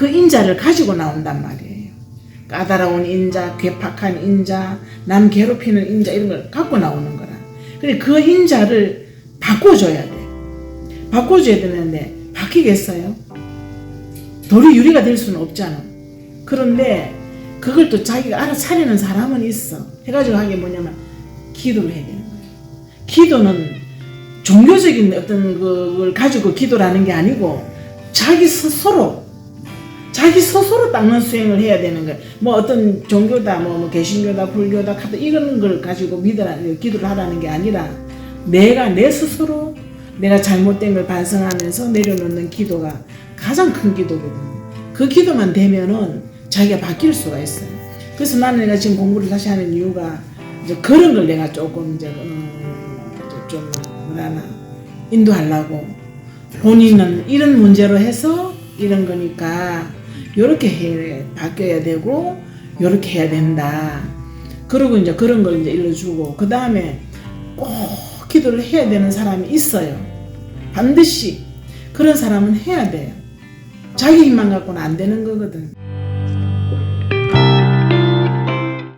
그 인자를 가지고 나온단 말이에요. 까다로운 인자, 괴팍한 인자, 남 괴롭히는 인자 이런 걸 갖고 나오는 거라. 근데 그 인자를 바꿔줘야 돼. 바꿔줘야 되는데 바뀌겠어요? 돌이 유리가 될 수는 없잖아. 그런데 그걸 또 자기가 알아차리는 사람은 있어. 해가지고 하게 뭐냐면 기도를 해야 되는 거예요. 기도는 종교적인 어떤 그걸 가지고 기도라는 게 아니고 자기 스스로 자기 스스로 닦는 수행을 해야 되는 거예요. 뭐 어떤 종교다, 뭐, 뭐 개신교다, 불교다, 카드 이런 걸 가지고 믿으라, 기도를 하라는 게 아니라 내가 내 스스로 내가 잘못된 걸 반성하면서 내려놓는 기도가 가장 큰 기도거든요. 그 기도만 되면은 자기가 바뀔 수가 있어요. 그래서 나는 내가 지금 공부를 다시 하는 이유가 이제 그런 걸 내가 조금 이제 음, 이제 좀 뭐라나 인도하려고 본인은 이런 문제로 해서 이런 거니까 요렇게 해 바뀌어야 되고 요렇게 해야 된다. 그리고 이제 그런 걸 이제 일러주고 그 다음에 꼭 기도를 해야 되는 사람이 있어요. 반드시 그런 사람은 해야 돼요. 자기 힘만 갖고는 안 되는 거거든.